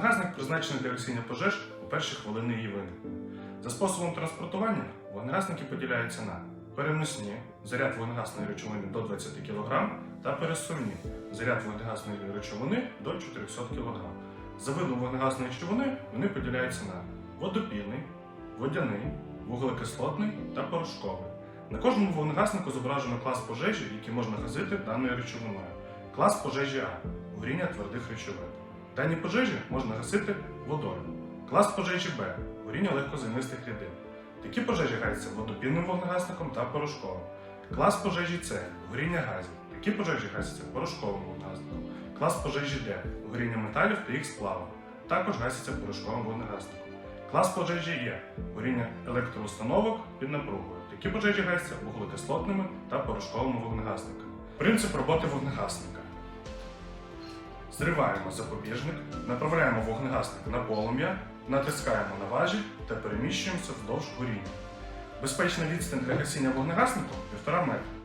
Вогнегасник призначений для гасіння пожеж у перші хвилини її виникнення. За способом транспортування вогнегасники поділяються на переносні заряд вогнегасної речовини до 20 кг та пересувні заряд вогнегасної речовини до 400 кг. За видом вогнегасної речовини вони поділяються на водопільний, водяний, вуглекислотний та порошковий. На кожному вогнегаснику зображено клас пожежі, який можна гасити даною речовиною. Клас пожежі А горіння твердих речовин. Дані пожежі можна гасити водою. Клас пожежі Б горіння легкозаймистих рідин. Такі пожежі гасяться водопільним вогнегасником та порошковим. Клас пожежі С горіння газів. Такі пожежі гасяться порошковим вогнегасником. Клас пожежі Д горіння металів та їх сплаву. Також гасяться порошковим вогнегасником. Клас пожежі Є горіння електроустановок під напругою. Такі пожежі гасяться вуглекислотними та порошковими вогнегасниками. Принцип роботи вогнегасника. Зриваємо запобіжник, направляємо вогнегасник на полум'я, натискаємо на важі та переміщуємося вздовж горіння. Безпечна відстань для гасіння вогнегасником 1,5 метра.